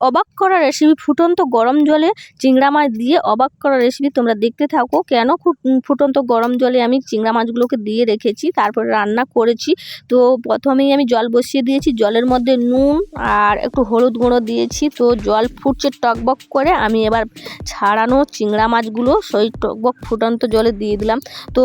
অবাক করা রেসিপি ফুটন্ত গরম জলে চিংড়া মাছ দিয়ে অবাক করা রেসিপি তোমরা দেখতে থাকো। কেন ফুটন্ত গরম জলে আমি চিংড়া মাছগুলোকে দিয়ে রেখেছি, তারপরে রান্না করেছি। তো প্রথমেই আমি জল বসিয়ে দিয়েছি, জলের মধ্যে নুন আর একটু হলুদ গুঁড়ো দিয়েছি। তো জল ফুটছে টকবক করে, আমি এবার ছাড়ানো চিংড়া মাছগুলো সেই টকবক ফুটন্ত জলে দিয়ে দিলাম। তো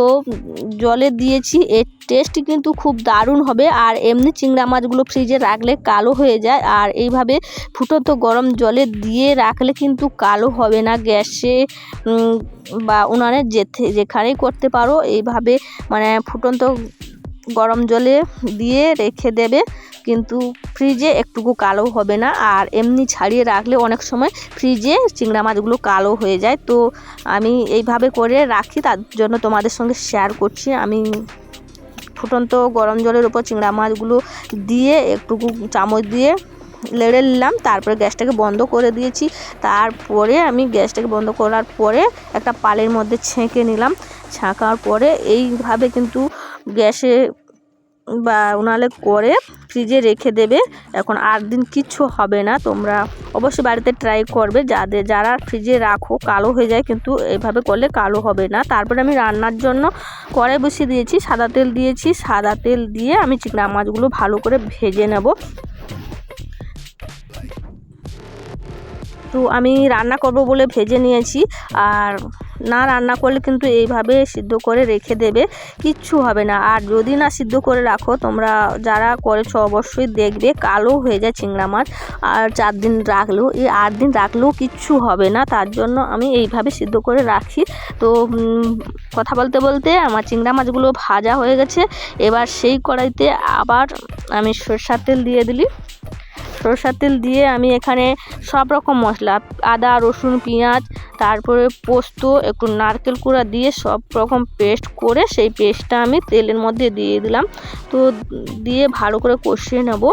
জলে দিয়েছি, এর টেস্ট কিন্তু খুব দারুণ হবে। আর এমনি চিংড়া মাছগুলো ফ্রিজে রাখলে কালো হয়ে যায়। আর এইভাবে ফুটন্ত গরম জলে দিয়ে রাখলে কিন্তু কালো হবে না। গ্যাসে বা উনানে যেথে, যেখানেই করতে পারো, এইভাবে মানে ফুটন্ত গরম জলে দিয়ে রেখে দেবে। কিন্তু ফ্রিজে একটুকু কালো হবে না। আর এমনি ছাড়িয়ে রাখলে অনেক সময় ফ্রিজে চিংড়া মাছগুলো কালো হয়ে যায়। তো আমি এইভাবে করে রাখি, তার জন্য তোমাদের সঙ্গে শেয়ার করছি। আমি ফুটন্ত গরম জলের উপর চিংড়া মাছগুলো দিয়ে একটুকু চামচ দিয়ে লেড়ে নিলাম, তারপরে গ্যাসটাকে বন্ধ করে দিয়েছি। তারপরে আমি গ্যাসটাকে বন্ধ করার পরে একটা পালের মধ্যে ছেঁকে নিলাম। ছাঁকার পরে এইভাবে কিন্তু গ্যাসে বা উনালে করে ফ্রিজে রেখে দেবে। এখন আট দিন কিচ্ছু হবে না, তোমরা অবশ্যই বাড়িতে ট্রাই করবে। যাদের, যারা ফ্রিজে রাখো, কালো হয়ে যায় কিন্তু এইভাবে করলে কালো হবে না। তারপরে আমি রান্নার জন্য কড়াই বসিয়ে দিয়েছি, সাদা তেল দিয়েছি। সাদা তেল দিয়ে আমি চিংড়া মাছগুলো ভালো করে ভেজে নেব। তো আমি রান্না করব বলে ভেজে নিয়েছি। আর না রান্না করলে কিন্তু এইভাবে সিদ্ধ করে রেখে দেবে, কিচ্ছু হবে না। আর যদি না সিদ্ধ করে রাখো, তোমরা যারা করেছ অবশ্যই দেখবে, কালো হয়ে যায় চিংড়া মাছ। আর চার দিন রাখলেও, এই আট দিন রাখলেও কিচ্ছু হবে না। তার জন্য আমি এইভাবে সিদ্ধ করে রাখি। তো কথা বলতে বলতে আমার চিংড়া মাছগুলো ভাজা হয়ে গেছে। এবার সেই কড়াইতে আবার আমি সরষার তেল দিয়ে দিলি। সরষার তেল দিয়ে আমি এখানে সব রকম মশলা, আদা, রসুন, পেঁয়াজ, তারপরে পোস্ত, একটু নারকেল কুড়া দিয়ে সব রকম পেস্ট করে সেই পেস্টটা আমি তেলের মধ্যে দিয়ে দিলাম। তো দিয়ে ভালো করে কষিয়ে নেব।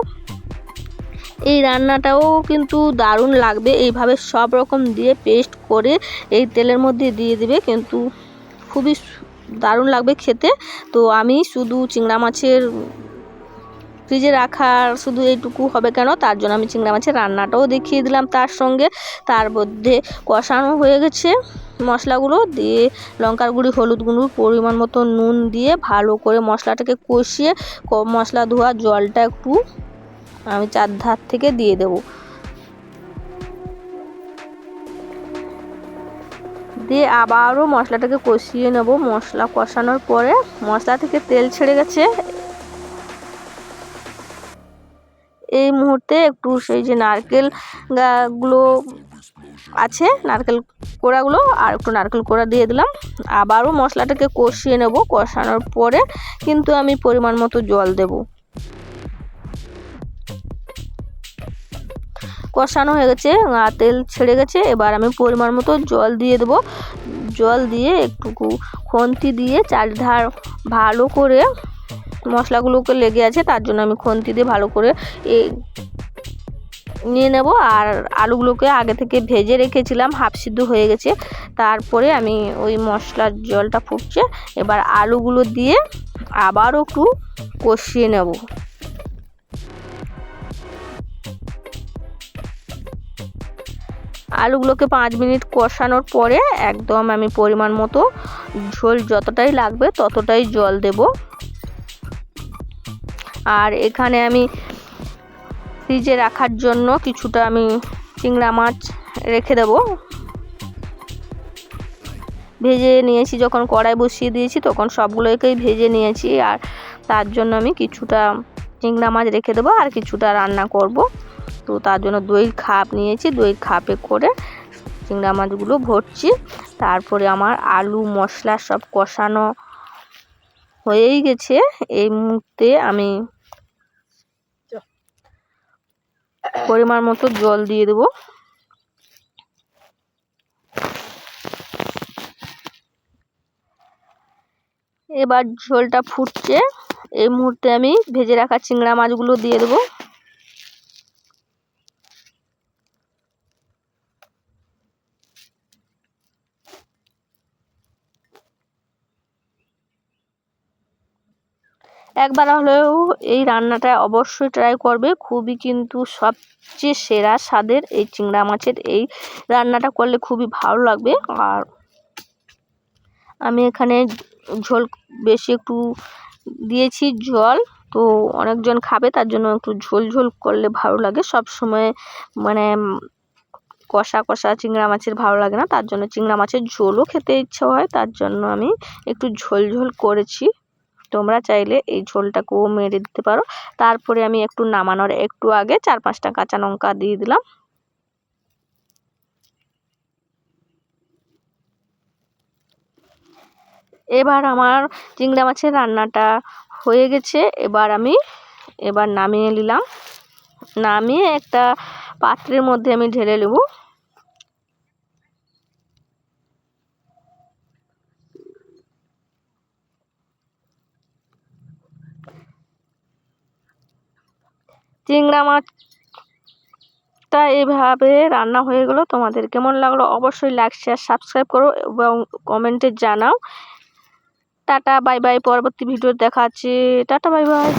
এই রান্নাটাও কিন্তু দারুণ লাগবে। এইভাবে সব রকম দিয়ে পেস্ট করে এই তেলের মধ্যে দিয়ে দিবে কিন্তু খুবই দারুণ লাগবে খেতে। তো আমি শুধু চিংড়া মাছের ফ্রিজে রাখার শুধু এইটুকু হবে কেন? তার জন্য আমি চিংড়া মাছের রান্নাটাও দেখিয়ে দিলাম তার সঙ্গে। তার মধ্যে কষানো হয়ে গেছে মশলাগুলো। দিয়ে লঙ্কার গুঁড়ি, হলুদ গুঁড়ো পরিমাণ মতো নুন দিয়ে ভালো করে মশলাটাকে কষিয়ে মশলা ধোয়া জলটা একটু আমি চার ধার থেকে দিয়ে দেবো। দিয়ে আবারও মশলাটাকে কষিয়ে নেব। মশলা কষানোর পরে মশলা থেকে তেল ছেড়ে গেছে। এই মুহূর্তে একটু সেই যে নারকেলগুলো আছে, নারকেল কোড়াগুলো, আর একটু নারকেল কোড়া দিয়ে দিলাম। আবারও মশলাটাকে কষিয়ে নেব, কষানোর পরে কিন্তু আমি পরিমাণ মতো জল দেব। কষানো হয়ে গেছে তেল ছেড়ে গেছে, এবার আমি পরিমাণ মতো জল দিয়ে দেবো। জল দিয়ে একটুকু খন্তি দিয়ে চারিধার ভালো করে মশলাগুলোকে লেগে আছে, তার জন্য আমি খন্তি দিয়ে ভালো করে নিয়ে নেব। আর আলুগুলোকে আগে থেকে ভেজে রেখেছিলাম, হাফ সিদ্ধ হয়ে গেছে। তারপরে আমি ওই মশলার জলটা ফুটছে, এবার আলুগুলো দিয়ে আবারও একটু কষিয়ে নেব। আলুগুলোকে পাঁচ মিনিট কষানোর পরে একদম আমি পরিমাণ মতো ঝোল যতটাই লাগবে ততটাই জল দেব। আর এখানে আমি ফ্রিজে রাখার জন্য কিছুটা আমি চিংড়া মাছ রেখে দেব। ভেজে নিয়েছি, যখন কড়াই বসিয়ে দিয়েছি তখন সবগুলোকেই ভেজে নিয়েছি আর তার জন্য আমি কিছুটা চিংড়া মাছ রেখে দেবো আর কিছুটা রান্না করব। তো তার জন্য দইয়ের খাপ নিয়েছি দইয়ের খাপে করে চিংড়া মাছগুলো ভরছি। তারপরে আমার আলু, মশলা সব কষানো হয়েই গেছে। এই মুহূর্তে আমি পরিমাণ মতো জল দিয়ে দেব। এবার ঝোলটা ফুটছে। এই মুহূর্তে আমি ভেজে রাখা চিংড়া মাছগুলো দিয়ে দেবো। একবার হলেও এই রান্নাটা অবশ্যই ট্রাই করবে। খুবই কিন্তু সবচেয়ে সেরা স্বাদের এই চিংড়া মাছের এই রান্নাটা করলে খুবই ভালো লাগবে। আর আমি এখানে ঝোল বেশি একটু দিয়েছি জল, তো অনেকজন খাবে, তার জন্য একটু ঝোল ঝোল করলে ভালো লাগে। সব সময় মানে কষা কষা চিংড়া মাছের ভালো লাগে না, তার জন্য চিংড়া মাছের ঝোলও খেতে ইচ্ছে হয়, তার জন্য আমি একটু ঝোল ঝোল করেছি। তোমরা চাইলে এই ঝোলটাকেও মেরে দিতে পারো। তারপরে আমি একটু নামানোর একটু আগে চার পাঁচটা কাঁচা লঙ্কা দিয়ে দিলাম। এবার আমার চিংড়া মাছের রান্নাটা হয়ে গেছে। এবার আমি এবার নামিয়ে নিলাম। নামিয়ে একটা পাত্রের মধ্যে আমি ঢেলে নেব। চিংড়া মাছটা এভাবে রান্না হয়ে গেলো। তোমাদের কেমন লাগল অবশ্যই লাইক শেয়ার সাবস্ক্রাইব করো এবং কমেন্টে জানাও। টাটা বাই বাই পরবর্তী ভিডিও দেখাচ্ছি টাটা বাই বাই